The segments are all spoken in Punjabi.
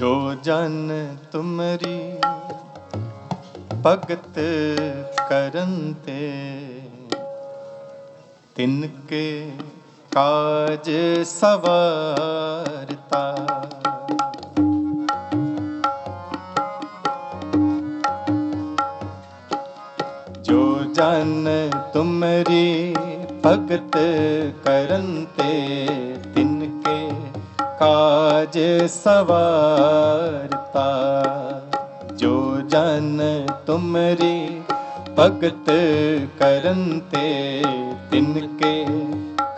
ਜੋ ਜਨ ਤੁਮਰੀ ਭਗਤ ਕਰਨ ਤੇ, ਤਿਨ ਕੇ ਕਾਜ ਸਵਾਰਤਾ। ਜੋ ਜਨ ਤੁਮਰੀ ਭਗਤ ਕਰਨ ਤੇ, ਤਿਨ ਕੇ ਕਾਜ ਸਵਾਰਤਾ, ਜੋ ਜਨ ਤੁਮਰੀ ਭਗਤ ਕਰਨ ਤੇ ਤਿਨ ਕੇ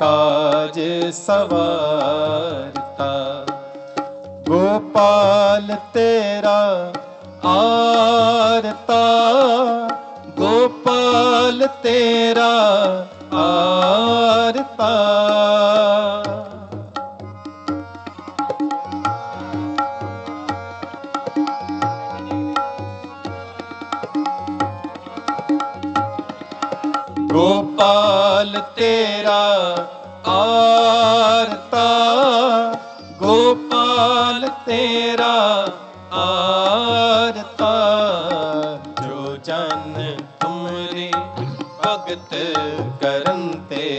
ਕਾਜ ਸਵਾਰਤਾ। ਗੋਪਾਲ ਤੇਰਾ ਆਰਤਾ, ਗੋਪਾਲ ਤੇਰਾ ਆਰਤਾ। ਗੋਪਾਲ ਤੇਰਾ ਆਰਤਾ, ਗੋਪਾਲ ਤੇਰਾ ਆਰਤਾ। ਜੋ ਜਨ ਤੁਮਰੇ ਭਗਤ ਕਰਨ ਤੇ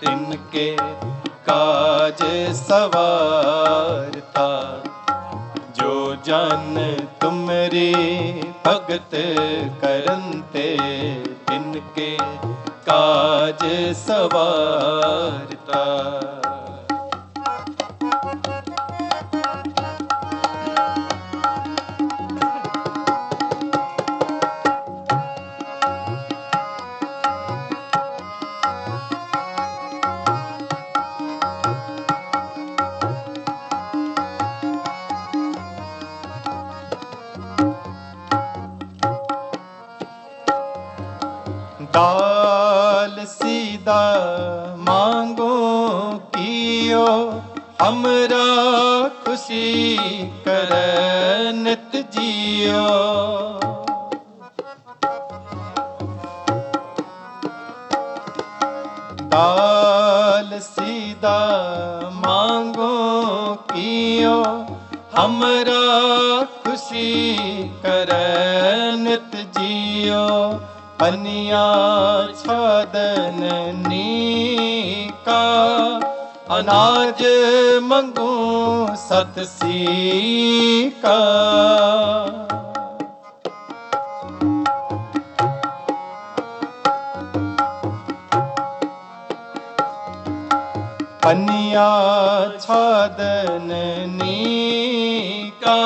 ਤਿਨ ਕੇ ਕਾਜ ਸਵਾਰਤਾ। ਜੋ ਜਨ ਤੁਮਰੇ ਭਗਤ ਕਰਨ ਤੇ ਸਵਾਰਤਾ। ਸਦਾ ਮੰਗੋ ਕੀਓ, ਹਮਰਾ ਖੁਸ਼ੀ ਕਰਨ ਨਿਤ ਜੀਓ। ਦਾਲ ਸੀਦਾ ਮੰਗੋ ਕੀਓ, ਹਮਰਾ ਖੁਸ਼ੀ ਕਰੈ ਨਿਤ ਜੀਓ। ਅਨਿਆ ਛਦਨ ਨੀਕਾ ਅਨਾਜ ਮੰਗੂ ਸਤ ਸੀਕਾ ਪਨਿਆ ਛਦਨ ਨੀਕਾ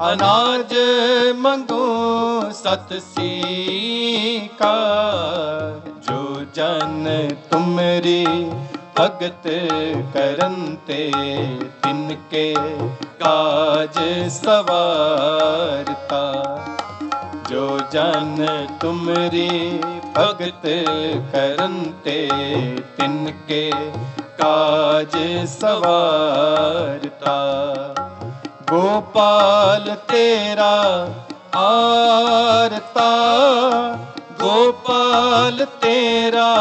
ਅਨਾਜ ਮੰਗੋ ਸਤ ਸੀ ਕਾ ਜੋ ਜਨ ਤੁਮਰੀ ਭਗਤ ਕਰਨ ਤੇ ਤਿਨ ਕੇ ਕਾਜ ਸਵਾਰਤਾ। ਜੋ ਜਨ ਤੁਮਰੀ ਭਗਤ ਕਰਨ ਤੇ ਤਿਨ ਕੇ ਕਾਜ ਸਵਾਰਤਾ। ਗੋਪਾਲ ਤੇਰਾ ਆਰਤਾ, ਗੋਪਾਲ ਤੇਰਾ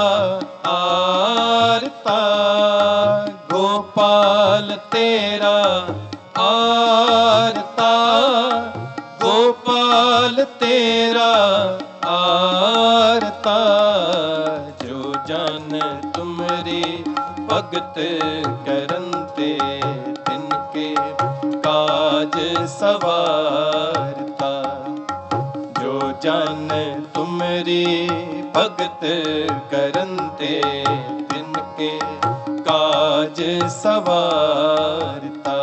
ਆਰਤਾ, ਗੋਪਾਲ ਤੇਰਾ ਆਰਤਾ, ਗੋਪਾਲ ਤੇਰਾ ਆਰਤਾ। ਜੋ ਜਨ ਤੁਮਰੀ ਭਗਤ ਕਰ ਸਵਾਰਤਾ ਜੋ ਜਨ ਤੁਮਰੀ ਭਗਤ ਕਰੰਤੇ ਤਿਨ ਕੇ ਕਾਜ ਸਵਾਰਤਾ।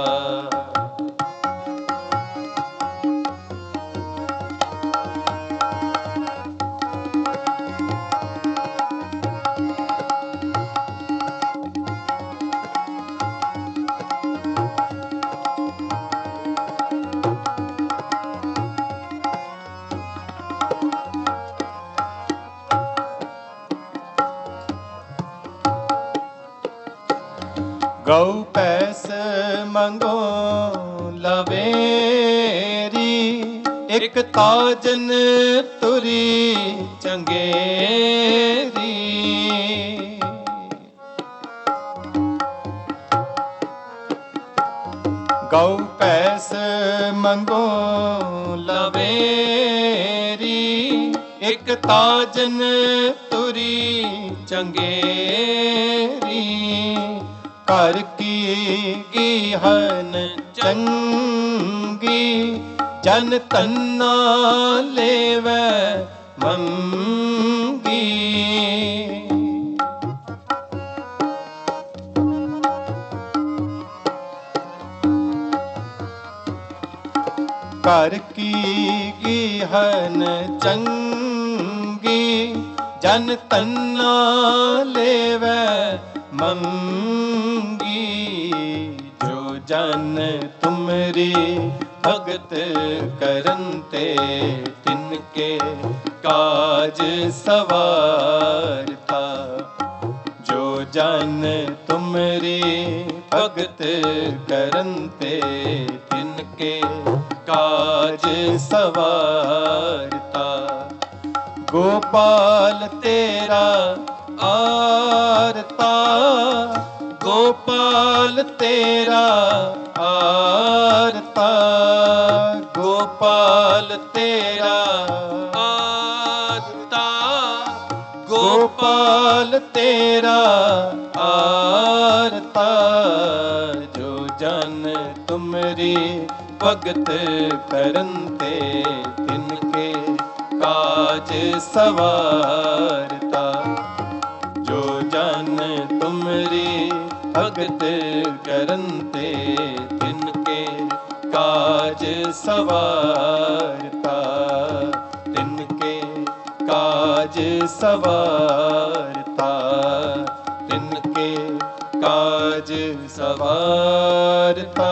ਗਉ ਪੈਸ ਮੰਗੋ ਲਵੇਰੀ, ਇਕ ਤਾਜਨ ਤੁਰੀ ਚੰਗੇਰੀ। ਕਉ ਪੈਸ ਮੰਗੋ ਲਵੇਰੀ, ਇਕ ਤਾਜਨ ਤੁਰੀ ਚੰਗੇਰੀ। ਕਰ ਕੀ ਗੀਹਨ ਚੰਗੀ? ਜਨ ਤੰਨਾ ਲੇਵੈ ਮੰਗੀ। ਕਰ ਕੀ ਗੀਹਨ ਚੰਗੀ? ਜਨ ਤੰਨਾ ਲੇਵੈ ਮੰਗੀ। ਜਨ ਤੁਮਰੀ ਭਗਤ ਕਰਨ ਤੇ ਤਿਨ ਕੇ ਕਾਜ ਸਵਾਰਤਾ। ਜੋ ਜਨ ਤੁਮਰੀ ਭਗਤ ਕਰਨ ਤੇ ਤਿਨ ਕੇ ਕਾਜ ਸਵਾਰਤਾ। ਗੋਪਾਲ ਤੇਰਾ ਆਰਤਾ ਗੋਪਾਲ ਤੇਰਾ ਆਰਤਾ, ਗੋਪਾਲ ਤੇਰਾ ਆਰਤਾ, ਗੋਪਾਲ ਤੇਰਾ ਆਰਤਾ, ਜੋ ਜਨ ਤੁਮਰੀ ਭਗਤ ਕਰਨ ਤੇ ਤਿਨ ਕੇ ਕਾਜ ਸਵਾਰ ਭਗਤ ਕਰਨ ਤੇ ਤਿਨ ਕੇ ਕਾਜ ਸਵਾਰਤਾ। ਤਿਨ ਕੇ ਕਾਜ ਸਵਾਰਤਾ। ਤਿਨ ਕੇ ਕਾਜ ਸਵਾਰਤਾ।